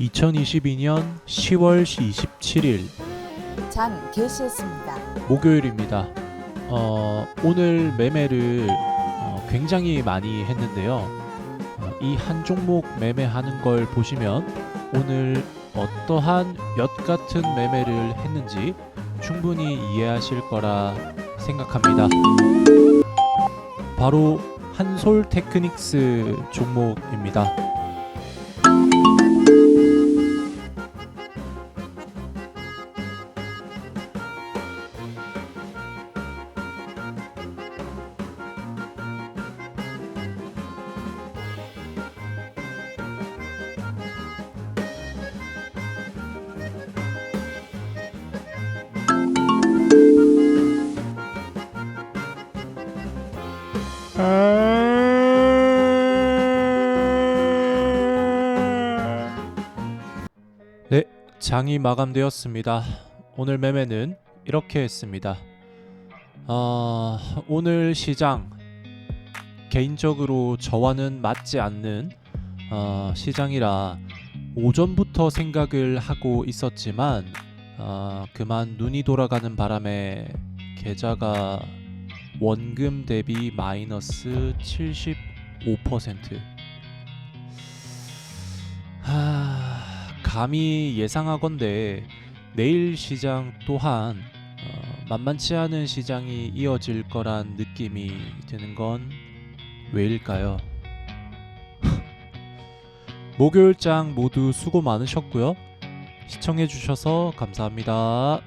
2022년 10월 27일 장 개시했습니다. 목요일입니다. 어, 오늘 매매를 어, 굉장히 많이 했는데요. 어, 이한 종목 매매하는 걸 보시면 오늘 어떠한 엿 같은 매매를 했는지 충분히 이해하실 거라 생각합니다. 바로 한솔 테크닉스 종목입니다. 네, 장이 마감되었습니다. 오늘 매매는 이렇게 했습니다. 아, 오늘 시장 개인적으로 저와는 맞지 않는 어, 시장이라 오전부터 생각을 하고 있었지만 아, 그만 눈이 돌아가는 바람에 계좌가 원금 대비 마이너스 75%. 하, 감히 예상하건대 내일 시장 또한 어, 만만치 않은 시장이 이어질 거란 느낌이 드는 건 왜일까요? 목요일장 모두 수고 많으셨고요. 시청해 주셔서 감사합니다.